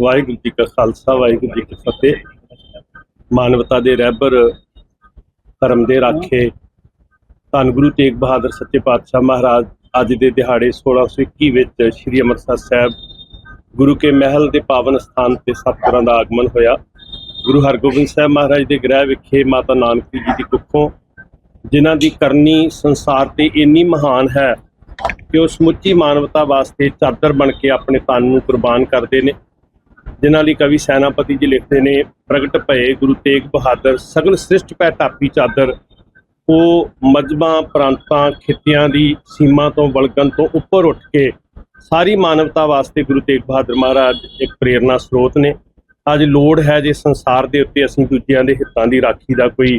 ਵਾਹਿਗੁਰੂ ਜੀ ਕਾ ਖਾਲਸਾ, ਵਾਹਿਗੁਰੂ ਜੀ ਕੀ ਫਤਿਹ। ਮਾਨਵਤਾ ਦੇ ਰਹਿਬਰ, ਧਰਮ ਦੇ ਰਾਖੇ। ਧੰਨ ਗੁਰੂ ਤੇਗ ਬਹਾਦਰ ਸੱਚੇ ਪਾਤਸ਼ਾਹ ਮਹਾਰਾਜ ਅੱਜ ਦੇ ਦਿਹਾੜੇ 1621 ਵਿੱਚ ਸ੍ਰੀ ਅੰਮ੍ਰਿਤਸਰ ਸਾਹਿਬ ਗੁਰੂ ਕੇ ਮਹਿਲ ਦੇ ਪਾਵਨ ਸਥਾਨ ਤੇ ਸਤਿਗੁਰਾਂ ਦਾ ਆਗਮਨ ਹੋਇਆ। ਗੁਰੂ ਹਰਗੋਬਿੰਦ ਸਾਹਿਬ ਮਹਾਰਾਜ ਦੇ ਗ੍ਰਹਿ ਵਿਖੇ ਮਾਤਾ ਨਾਨਕੀ ਜੀ ਦੀ ਕੁੱਖੋਂ, ਜਿਨ੍ਹਾਂ ਦੀ ਕਰਨੀ ਸੰਸਾਰ ਤੇ ਇੰਨੀ ਮਹਾਨ ਹੈ ਕਿ ਉਹ ਸਮੁੱਚੀ ਮਾਨਵਤਾ ਵਾਸਤੇ ਚਾਦਰ ਬਣ ਕੇ ਆਪਣੇ ਤਨ ਨੂੰ ਕੁਰਬਾਨ ਕਰਦੇ ਨੇ। ਜਿਨ੍ਹਾਂ ਲਈ ਕਵੀ ਸੈਨਾਪਤੀ ਜੀ ਲਿਖਦੇ ਨੇ, ਪ੍ਰਗਟ ਭਏ ਗੁਰੂ ਤੇਗ ਬਹਾਦਰ ਸਗਲ ਸ੍ਰਿਸ਼ਟ ਪੈ ਟਾਪੀ ਚਾਦਰ, ਉਹ ਮਜਬਾਂ, ਪ੍ਰਾਂਤਾਂ, ਖਿੱਤਿਆਂ ਦੀ ਸੀਮਾ ਤੋਂ ਵਲਗਣ ਤੋਂ ਉੱਪਰ ਉੱਠ ਕੇ ਸਾਰੀ ਮਾਨਵਤਾ ਵਾਸਤੇ ਗੁਰੂ ਤੇਗ ਬਹਾਦਰ ਮਹਾਰਾਜ ਇੱਕ ਪ੍ਰੇਰਨਾ ਸਰੋਤ ਨੇ। ਅੱਜ ਲੋੜ ਹੈ ਜੇ ਸੰਸਾਰ ਦੇ ਉੱਤੇ ਅਸੀਂ ਦੂਜਿਆਂ ਦੇ ਹਿੱਤਾਂ ਦੀ ਰਾਖੀ ਦਾ ਕੋਈ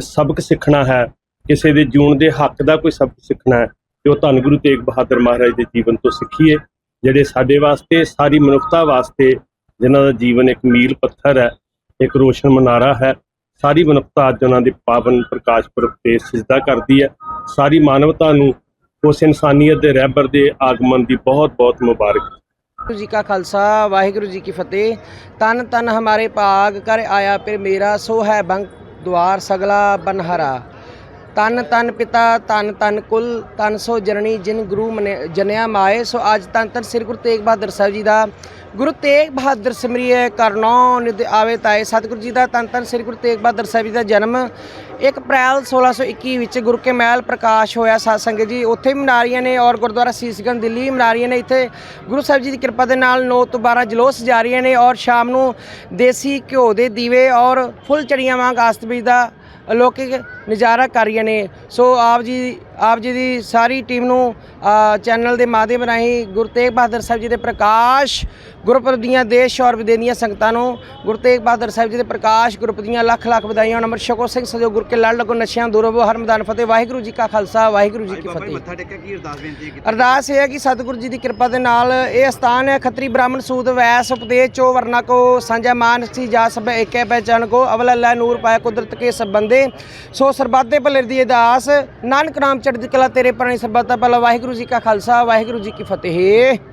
ਸਬਕ ਸਿੱਖਣਾ ਹੈ, ਕਿਸੇ ਦੇ ਜੂਣ ਦੇ ਹੱਕ ਦਾ ਕੋਈ ਸਬਕ ਸਿੱਖਣਾ ਹੈ, ਤੇ ਉਹ ਧੰਨ ਗੁਰੂ ਤੇਗ ਬਹਾਦਰ ਮਹਾਰਾਜ ਦੇ ਜੀਵਨ ਤੋਂ ਸਿੱਖੀਏ, ਜਿਹੜੇ ਸਾਡੇ ਵਾਸਤੇ, ਸਾਰੀ ਮਨੁੱਖਤਾ ਵਾਸਤੇ ਜਿਨ੍ਹਾਂ ਦਾ ਜੀਵਨ ਇੱਕ ਮੀਲ ਪੱਥਰ ਹੈ, ਇੱਕ ਰੋਸ਼ਨ ਮਨਾਰਾ ਹੈ, ਸਾਰੀ ਮਨੁੱਖਤਾ ਅੱਜ ਉਹਨਾਂ ਦੇ ਪਾਵਨ ਪ੍ਰਕਾਸ਼ ਪੁਰਬ ਤੇ ਸਿਜਦਾ ਕਰਦੀ ਹੈ। ਸਾਰੀ ਮਾਨਵਤਾ ਨੂੰ ਉਸ ਇਨਸਾਨੀਅਤ ਦੇ ਰਹਿਬਰ ਦੇ ਆਗਮਨ ਦੀ ਬਹੁਤ ਬਹੁਤ ਮੁਬਾਰਕ। ਵਾਹਿਗੁਰੂ ਜੀ ਕਾ ਖਾਲਸਾ, ਵਾਹਿਗੁਰੂ ਜੀ ਕੀ ਫਤਿਹ। ਤਨ ਤਨ ਹਮਾਰੇ ਭਾਗ ਕਰ ਆਇਆ ਫਿਰ ਮੇਰਾ, ਸੋ ਹੈ ਬੰਕ ਦੁਆਰ ਸਗਲਾ ਬਨਹਰਾ। ਤਨ ਤਨ ਪਿਤਾ, ਤਨ ਤਨ ਕੁਲ, ਤਨ ਸੋ ਜਨਨੀ, ਜਿਨ ਗੁਰੂ ਮਨੇ- ਜਨਿਆ ਮਾਏ। ਸੋ ਅੱਜ ਤਨ ਤਨ ਸ੍ਰੀ ਗੁਰੂ ਤੇਗ ਬਹਾਦਰ ਸਾਹਿਬ ਜੀ ਦਾ ਗੁਰੂ ਤੇਗ ਬਹਾਦਰ ਸਿਮਰਿਐ ਕਰਨੋ ਨਿਦ ਆਵੇ ਤਾਏ। ਸਤਿਗੁਰੂ ਜੀ ਦਾ ਤਨ ਤਨ ਸ੍ਰੀ ਗੁਰੂ ਤੇਗ ਬਹਾਦਰ ਸਾਹਿਬ ਜੀ ਦਾ ਜਨਮ 1 ਅਪ੍ਰੈਲ 1621 ਵਿੱਚ ਗੁਰੂ ਕੇ ਮਹਿਲ ਪ੍ਰਕਾਸ਼ ਹੋਇਆ ਸਾਧ ਸੰਗਤ ਜੀ। ਉੱਥੇ ਵੀ ਮਨਾਰੀਆਂ ਨੇ ਔਰ ਗੁਰਦੁਆਰਾ ਸੀਸਗੰਜ ਦਿੱਲੀ ਵੀ ਮਨਾਰੀਆਂ ਨੇ। ਇੱਥੇ ਗੁਰੂ ਸਾਹਿਬ ਜੀ ਦੀ ਕਿਰਪਾ ਦੇ ਨਾਲ 9 ਤੋਂ 12 ਜਲੋਸ ਜਾ ਰਹੀਆਂ ਨੇ ਔਰ ਸ਼ਾਮ ਨੂੰ ਦੇਸੀ ਘਿਓ ਦੇ ਦੀਵੇ ਔਰ ਫੁੱਲ ਚੜੀਆਂ ਵਾਂਗ ਆਸਤਬੀਜ ਦਾ ਅਲੌਕਿਕ ਨਜ਼ਾਰਾ ਕਰ ਰਹੀਆਂ ਨੇ। ਸੋ ਆਪ ਜੀ ਆਪ ਜੀ ਦੀ ਸਾਰੀ ਟੀਮ ਨੂੰ ਚੈਨਲ ਦੇ ਮਾਧਿਅਮ ਰਾਹੀਂ ਗੁਰੂ ਤੇਗ ਬਹਾਦਰ ਸਾਹਿਬ ਜੀ ਦੇ ਪ੍ਰਕਾਸ਼ ਗੁਰਪੁਰਬ ਦੀਆਂ ਦੇਸ਼ ਔਰ ਵਿਦੇਸ਼ ਦੀਆਂ ਸੰਗਤਾਂ ਨੂੰ। ਗੁਰੂ ਤੇਗ ਬਹਾਦਰ ਸਾਹਿਬ ਜੀ ਦੇ ਪ੍ਰਕਾਸ਼ ਗੁਰਪੁਰਬ ਦੀਆਂ ਲੱਖ ਲੱਖ ਵਧਾਈਆਂ। ਅਮਰ ਛਕੋ ਸਿੰਘ ਸਜੋ ਗੁਰ ਕੇ ਲੜ ਲੱਗੋ ਨਸ਼ਿਆਂ ਦੂਰੋ ਹਰ ਮੈਦਾਨ ਫਤਿਹ। ਵਾਹਿਗੁਰੂ ਜੀ ਕਾ ਖਾਲਸਾ ਵਾਹਿਗੁਰੂ ਜੀ ਕੀ ਫਤਿਹ। ਅਰਦਾਸ ਇਹ ਹੈ ਕਿ ਸਤਿਗੁਰੂ ਜੀ ਦੀ ਕਿਰਪਾ ਦੇ ਨਾਲ ਇਹ ਸਥਾਨ ਹੈ ਖੱਤਰੀ ਬ੍ਰਾਹਮਣ ਸੂਦ ਵੈਸ ਉਪਦੇਸ਼ ਚੋ ਵਰਨਾ ਕੋ ਸਾਂਝਾ ਮਾਨ ਸੀ ਜਾ ਸਭ ਏਕੈ ਪਹਿਚਾਨ ਕੋ ਅਵਲ ਅੱਲਾ ਨੂਰ ਪਾਇਆ ਕੁਦਰਤ ਕੇ ਸਭ ਬੰਦੇ ਸੋ ਸਰਬੱਤ ਦੇ ਭਲੇ ਦੀ ਅਰਦਾਸ। ਨਾਨਕ ਨਾਮ ਚੜ੍ਹਦੀ ਕਲਾ ਤੇਰੇ ਪਰਣੀ ਸਰਬੱਤ ਦਾ ਭਲਾ। ਵਾਹਿਗੁਰੂ ਜੀ ਕਾ ਖਾਲਸਾ, ਵਾਹਿਗੁਰੂ ਜੀ ਕੀ ਫਤਿਹ।